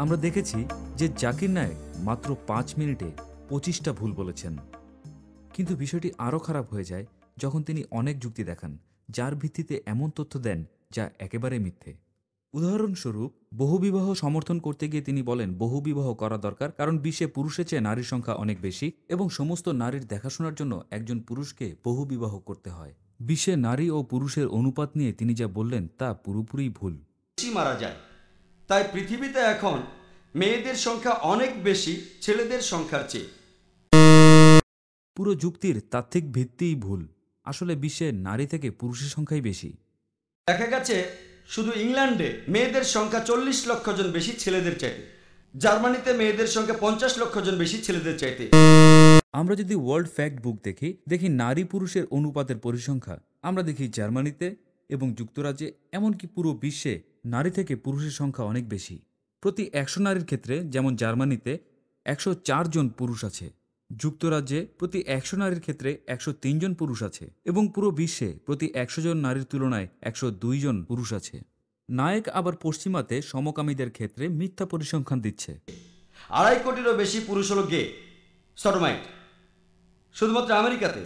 আমরা দেখেছি যে জাকির নায়েক মাত্র পাঁচ মিনিটে পঁচিশটা ভুল বলেছেন। কিন্তু বিষয়টি আরও খারাপ হয়ে যায় যখন তিনি অনেক যুক্তি দেখান, যার ভিত্তিতে এমন তথ্য দেন যা একেবারে মিথ্যে। উদাহরণস্বরূপ বহুবিবাহ সমর্থন করতে গিয়ে তিনি বলেন বহুবিবাহ করা দরকার কারণ বিশ্বে পুরুষের চেয়ে নারীর সংখ্যা অনেক বেশি এবং সমস্ত নারীর দেখাশোনার জন্য একজন পুরুষকে বহুবিবাহ করতে হয়। বিশ্বে নারী ও পুরুষের অনুপাত নিয়ে তিনি যা বললেন তা পুরোপুরি ভুল। মারা যায়। তাই পৃথিবীতে এখন মেয়েদের সংখ্যা অনেক বেশি ছেলেদের সংখ্যার চেয়ে। পুরো যুক্তির তাত্ত্বিক ভিত্তিই ভুল। আসলে বিশ্বে নারী থেকে পুরুষের সংখ্যাই বেশি। দেখা গেছে শুধু ইংল্যান্ডে মেয়েদের সংখ্যা চল্লিশ লক্ষ জন বেশি ছেলেদের চাইতে। জার্মানিতে মেয়েদের সংখ্যা পঞ্চাশ লক্ষ জন বেশি ছেলেদের চাইতে। আমরা যদি ওয়ার্ল্ড ফ্যাক্ট বুক দেখি দেখি নারী পুরুষের অনুপাতের পরিসংখ্যা। আমরা দেখি জার্মানিতে এবং যুক্তরাজ্যে এমনকি পুরো বিশ্বে নারী থেকে পুরুষের সংখ্যা অনেক বেশি। প্রতি একশো নারীর ক্ষেত্রে, যেমন জার্মানিতে, একশো জন পুরুষ আছে। যুক্তরাজ্যে প্রতি একশো নারীর ক্ষেত্রে একশো জন পুরুষ আছে এবং পুরো বিশ্বে প্রতি একশো জন নারীর তুলনায় একশো জন পুরুষ আছে। নায়ক আবার পশ্চিমাতে সমকামীদের ক্ষেত্রে মিথ্যা পরিসংখ্যান দিচ্ছে। আড়াই কোটিরও বেশি পুরুষ হল গে। সরমাইট শুধুমাত্র আমেরিকাতে।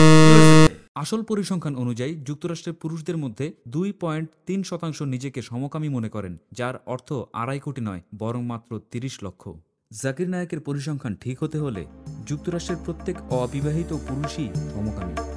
আসল পরিসংখ্যান অনুযায়ী যুক্তরাষ্ট্রের পুরুষদের মধ্যে দুই পয়েন্ট তিন শতাংশ নিজেকে সমকামী মনে করেন, যার অর্থ আড়াই কোটি নয়, বরং মাত্র তিরিশ লক্ষ। জাকির নায়কের পরিসংখ্যান ঠিক হতে হলে যুক্তরাষ্ট্রের প্রত্যেক অবিবাহিত পুরুষই সমকামী।